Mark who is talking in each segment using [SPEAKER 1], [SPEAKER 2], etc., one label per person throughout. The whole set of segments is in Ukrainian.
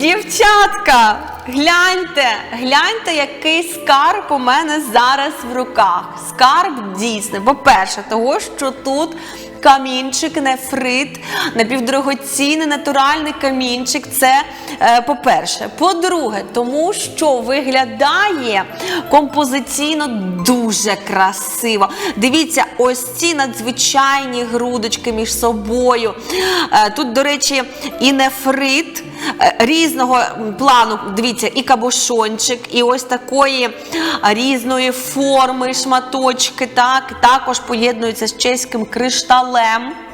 [SPEAKER 1] Дівчатка, гляньте, гляньте, який скарб у мене зараз в руках. Скарб дійсний. По-перше, того, що тут камінчик, нефрит, напівдорогоцінний натуральний камінчик. Це е, по-перше. По-друге, тому що виглядає композиційно дуже красиво. Дивіться, ось ці надзвичайні грудочки між собою. Е, тут, до речі, і нефрит різного плану. Дивіться, і кабошончик, і ось такої е, різної форми шматочки. Так, також поєднуються з чеським кришталем.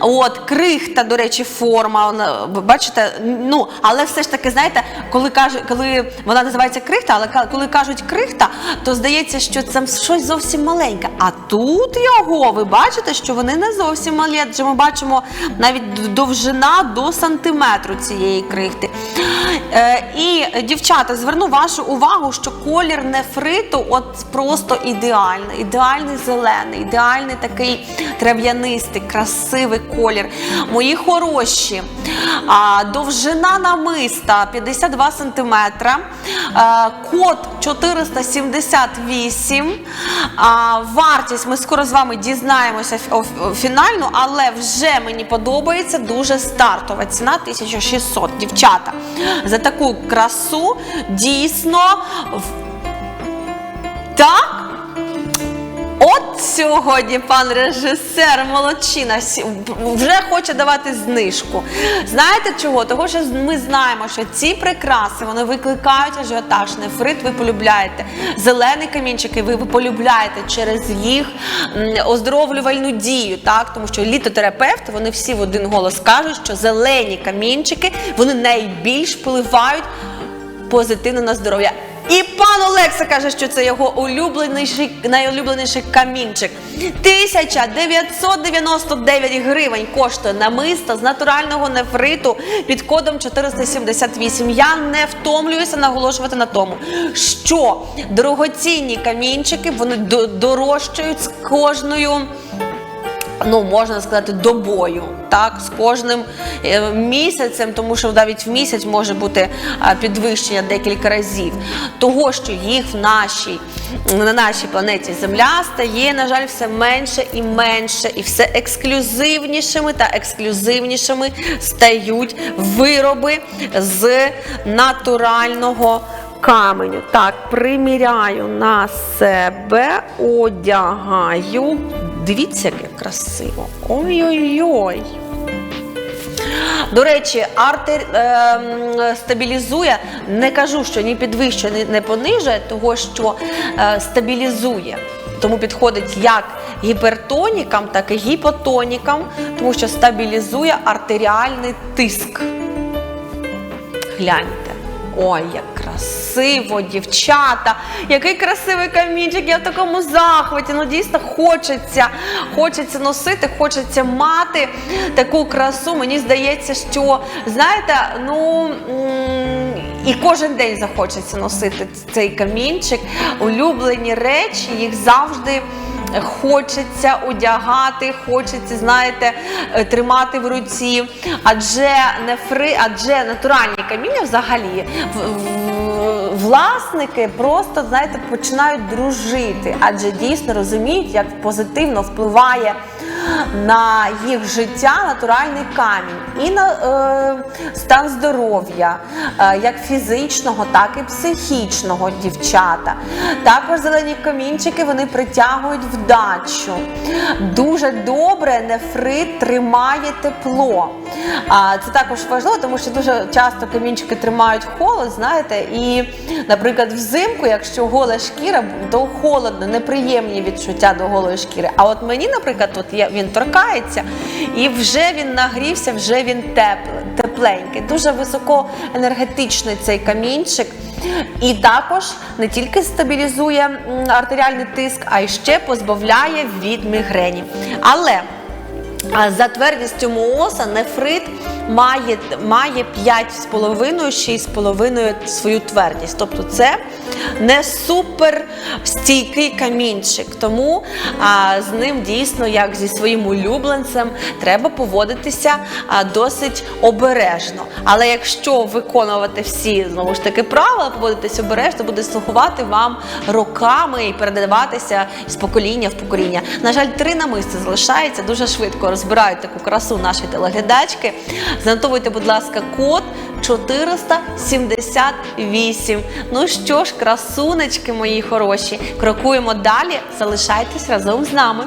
[SPEAKER 1] От, крихта, до речі, форма. бачите, ну, але все ж таки, знаєте, коли каже, коли вона називається крихта, але коли кажуть крихта, то здається, що це щось зовсім маленьке. А тут його, ви бачите, що вони не зовсім малі, адже ми бачимо навіть довжина до сантиметру цієї крихти. Е, і, дівчата, зверну вашу увагу, що колір нефриту от просто ідеальний, ідеальний зелений, ідеальний такий трав'янистий, красивий колір. Мої хороші. Довжина намиста 52 см, код 478. А, вартість ми скоро з вами дізнаємося фінальну, але вже мені подобається дуже стартова ціна 1600. Дівчата, за таку красу дійсно так. Сьогодні пан режисер молодчина вже хоче давати знижку. Знаєте чого? Того, що ми знаємо, що ці прикраси вони викликають ажіотаж. Нефрит ви полюбляєте. Зелені камінчики ви полюбляєте через їх оздоровлювальну дію. Так? Тому що літотерапевти вони всі в один голос кажуть, що зелені камінчики вони найбільш впливають позитивно на здоров'я. І пан Олекса каже, що це його улюбленіший, найулюбленіший камінчик. 1999 гривень коштує намисто з натурального нефриту під кодом 478. Я не втомлююся наголошувати на тому, що дорогоцінні камінчики вони до- дорожчають з кожною ну можна сказати, добою, так, з кожним е, місяцем, тому що навіть в місяць може бути підвищення декілька разів. Того, що їх в нашій, на нашій планеті Земля стає, на жаль, все менше і менше, і все ексклюзивнішими та ексклюзивнішими стають вироби з натурального каменю. Так, приміряю на себе, одягаю. Дивіться, як красиво. Ой-ой-ой. До речі, артер ем, стабілізує, не кажу, що ні підвищує, ні не понижує, того що е, стабілізує. Тому підходить як гіпертонікам, так і гіпотонікам, тому що стабілізує артеріальний тиск. Гляньте. Ой, як красиво, дівчата! Який красивий камінчик, я в такому захваті. Ну дійсно хочеться, хочеться носити, хочеться мати таку красу. Мені здається, що знаєте, ну. І кожен день захочеться носити цей камінчик. Улюблені речі, їх завжди хочеться одягати, хочеться, знаєте, е, тримати в руці. Адже нефри, адже натуральні каміння взагалі власники просто знаєте починають дружити, адже дійсно розуміють, як позитивно впливає на їх життя натуральний камінь і на е, стан здоров'я, е, як фізичного, так і психічного дівчата. Також зелені камінчики вони притягують вдачу. Дуже добре нефрит тримає тепло. А це також важливо, тому що дуже часто камінчики тримають холод, знаєте, і, наприклад, взимку, якщо гола шкіра, то холодно, неприємні відчуття до голої шкіри. А от мені, наприклад, тут є, він торкається, і вже він нагрівся, вже він тепленький. Дуже високоенергетичний цей камінчик. І також не тільки стабілізує артеріальний тиск, а й ще позбавляє від мігрені. Але За твердістю мооса нефрит має, має 5,5-6,5 свою твердість. Тобто це не супер стійкий камінчик. Тому а, з ним дійсно, як зі своїм улюбленцем, треба поводитися а, досить обережно. Але якщо виконувати всі знову ж таки правила, поводитися обережно, буде слугувати вам роками і передаватися з покоління в покоління. На жаль, три намисти залишається дуже швидко розбирають таку красу наші телеглядачки. Занотовуйте, будь ласка, код 478. Ну що ж, красунечки мої хороші, крокуємо далі. Залишайтесь разом з нами.